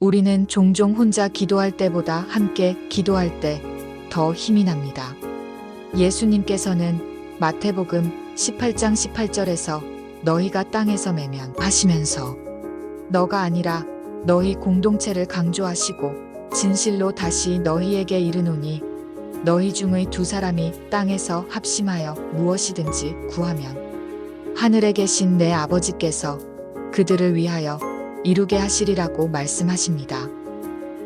우리는 종종 혼자 기도할 때보다 함께 기도할 때 더 힘이 납니다. 예수님께서는 마태복음 18장 18절에서 너희가 땅에서 매면 하시면서 너가 아니라 너희 공동체를 강조하시고 진실로 다시 너희에게 이르노니 너희 중의 두 사람이 땅에서 합심하여 무엇이든지 구하면 하늘에 계신 내 아버지께서 그들을 위하여 이루게 하시리라고 말씀하십니다.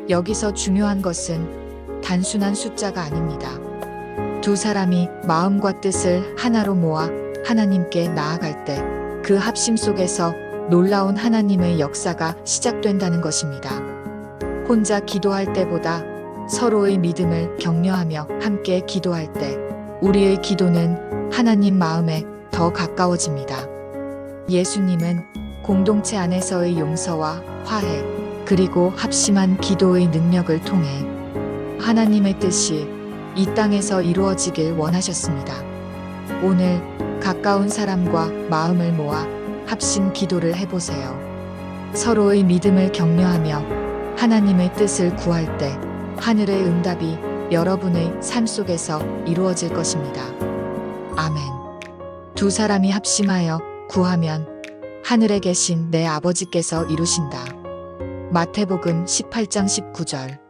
여기서 중요한 것은 단순한 숫자가 아닙니다. 두 사람이 마음과 뜻을 하나로 모아 하나님께 나아갈 때 그 합심 속에서 놀라운 하나님의 역사가 시작된다는 것입니다. 혼자 기도할 때보다 서로의 믿음을 격려하며 함께 기도할 때 우리의 기도는 하나님 마음에 더 가까워집니다. 예수님은 공동체 안에서의 용서와 화해, 그리고 합심한 기도의 능력을 통해 하나님의 뜻이 이 땅에서 이루어지길 원하셨습니다. 오늘 가까운 사람과 마음을 모아 합심 기도를 해보세요. 서로의 믿음을 격려하며 하나님의 뜻을 구할 때 하늘의 응답이 여러분의 삶 속에서 이루어질 것입니다. 아멘. 두 사람이 합심하여 구하면 하늘에 계신 내 아버지께서 이루신다. 마태복음 18장 19절